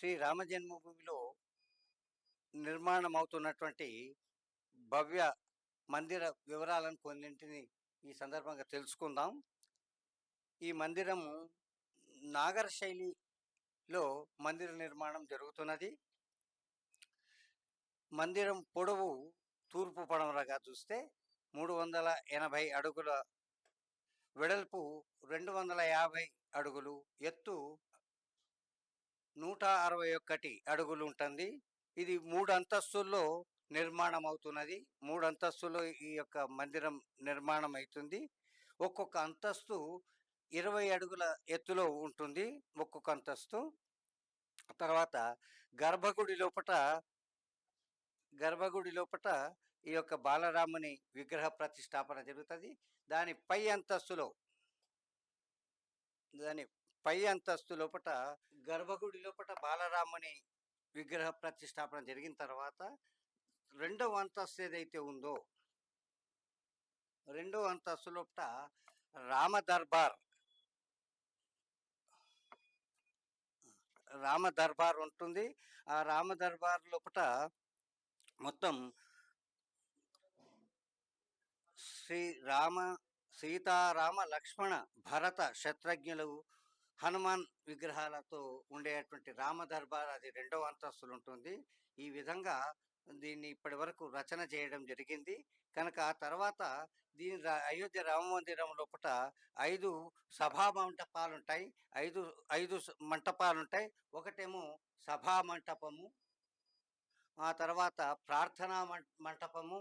శ్రీ రామ జన్మభూమిలో నిర్మాణం అవుతున్నటువంటి భవ్య మందిర వివరాలను కొన్నింటిని ఈ సందర్భంగా తెలుసుకుందాం. ఈ మందిరము నాగర శైలిలో మందిర నిర్మాణం జరుగుతున్నది. మందిరం పొడవు తూర్పు పడమరగా చూస్తే మూడు వందల ఎనభై అడుగుల వెడల్పు రెండు వందల యాభై అడుగులు ఎత్తు నూట అరవై ఒకటి అడుగులు ఉంటుంది ఇది మూడు అంతస్తుల్లో నిర్మాణం అవుతున్నది మూడు అంతస్తులో ఈ యొక్క మందిరం నిర్మాణం అవుతుంది ఒక్కొక్క అంతస్తు ఇరవై అడుగుల ఎత్తులో ఉంటుంది ఒక్కొక్క అంతస్తు. తర్వాత గర్భగుడి లోపట గర్భగుడి లోపట ఈ యొక్క బాలరాముని విగ్రహ ప్రతిష్టాపన జరుగుతుంది. దాని పై అంతస్తులో దాని పై అంతస్తు లోపట గర్భగుడి లోపట బాలరాముని విగ్రహ ప్రతిష్టాపన జరిగిన తర్వాత రెండవ అంతస్తు ఏదైతే ఉందో రెండవ అంతస్తు లోపట రామ దర్బార్ రామ దర్బార్ ఉంటుంది. ఆ రామ దర్బార్ లోపట మొత్తం శ్రీ రామ సీతారామ లక్ష్మణ భరత శత్రుఘ్నులు హనుమాన్ విగ్రహాలతో ఉండేటువంటి రామదర్బార్ అది రెండవ అంతస్తులు ఉంటుంది ఈ విధంగా దీన్ని ఇప్పటి వరకు రచన చేయడం జరిగింది. కనుక ఆ తర్వాత దీని అయోధ్య రామ మందిరం లోపల ఐదు సభా మంటపాలు ఉంటాయి ఐదు ఐదు మంటపాలు ఉంటాయి ఒకటేమో సభా మంటపము ఆ తర్వాత ప్రార్థనా మంటపము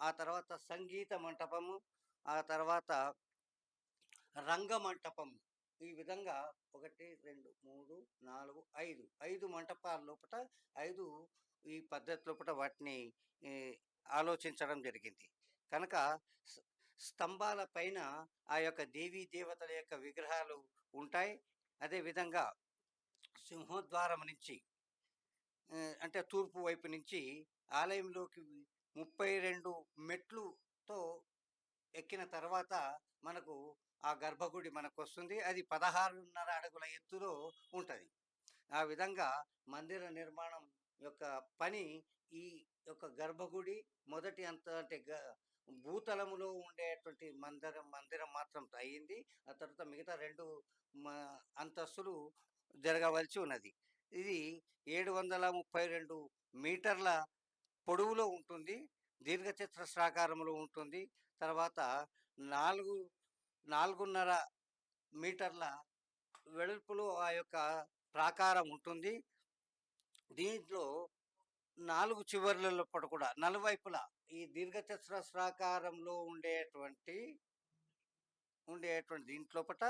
ఆ తర్వాత సంగీత మంటపము ఆ తర్వాత రంగ మంటపము. ఈ విధంగా ఒకటి రెండు మూడు నాలుగు ఐదు. ఐదు మంటపాల లోపల ఐదు ఈ పద్ధతి లోపల వాటిని ఆలోచించడం జరిగింది. కనుక స్తంభాల పైన ఆ యొక్క దేవీ దేవతల యొక్క విగ్రహాలు ఉంటాయి. అదేవిధంగా సింహద్వారం నుంచి అంటే తూర్పు వైపు నుంచి ఆలయంలోకి ముప్పై రెండు మెట్లుతో ఎక్కిన తర్వాత మనకు ఆ గర్భగుడి మనకు వస్తుంది అది పదహారున్నర అడుగుల ఎత్తులో ఉంటుంది. ఆ విధంగా మందిర నిర్మాణం యొక్క పని ఈ యొక్క గర్భగుడి మొదటి అంత అంటే గ- భూతలములో ఉండేటువంటి మందిరం మందిరం మాత్రం అయ్యింది ఆ తర్వాత మిగతా రెండు మ- అంతస్తులు జరగవలసి ఉన్నది. ఇది ఏడు వందల ముప్పై రెండు మీటర్ల పొడవులో ఉంటుంది. దీర్ఘచతురస్రాకారంలో ఉంటుంది. తర్వాత నాలుగు నాలుగున్నర మీటర్ల వెడల్పులో ఆ యొక్క ప్రాకారం ఉంటుంది. దీంట్లో నాలుగు చివర్ల కూడా నలువైపులా ఈ దీర్ఘచతురస్రాకారంలో ఉండేటువంటి ఉండేటువంటి దీంట్లోపట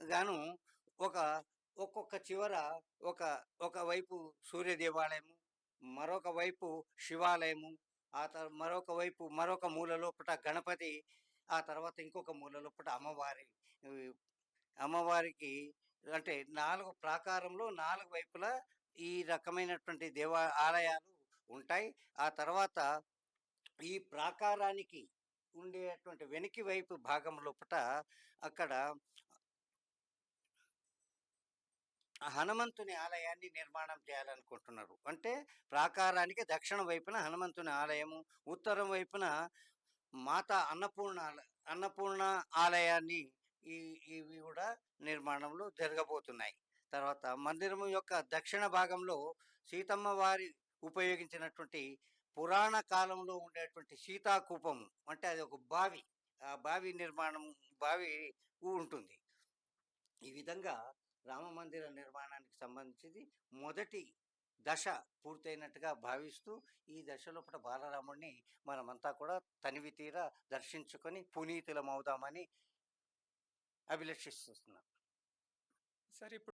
గాను ఒక ఒక్కొక్క చివర ఒక ఒకవైపు సూర్య దేవాలయము మరొక వైపు శివాలయము ఆ తర్వాత మరొక వైపు మరొక మూల లోపల గణపతి ఆ తర్వాత ఇంకొక మూల లోపల అమ్మవారి. అమ్మవారికి అంటే నాలుగు ప్రాకారంలో నాలుగు వైపులా ఈ రకమైనటువంటి దేవా ఆలయాలు ఉంటాయి. ఆ తర్వాత ఈ ప్రాకారానికి ఉండేటువంటి వెనక వైపు భాగం లోపల అక్కడ హనుమంతుని ఆలయాన్ని నిర్మాణం చేయాలనుకుంటున్నారు. అంటే ప్రాకారానికి దక్షిణ వైపున హనుమంతుని ఆలయము ఉత్తరం వైపున మాత అన్నపూర్ణ అన్నపూర్ణ ఆలయాన్ని ఈ ఇవి కూడా నిర్మాణంలో జరగబోతున్నాయి. తర్వాత మందిరం యొక్క దక్షిణ భాగంలో సీతమ్మ వారి ఉపయోగించినటువంటి పురాణ కాలంలో ఉండేటువంటి సీతాకూపము అంటే అది ఒక బావి ఆ బావి నిర్మాణం బావి ఉంటుంది. ఈ విధంగా రామ మందిర నిర్మాణానికి సంబంధించి మొదటి దశ పూర్తయినట్టుగా భావిస్తూ ఈ దశలోపట బాలరాముడిని మనమంతా కూడా తనివి తీర దర్శించుకొని పునీతులం అవుదామని అభిలషిస్తున్నాం. సరే ఇప్పుడు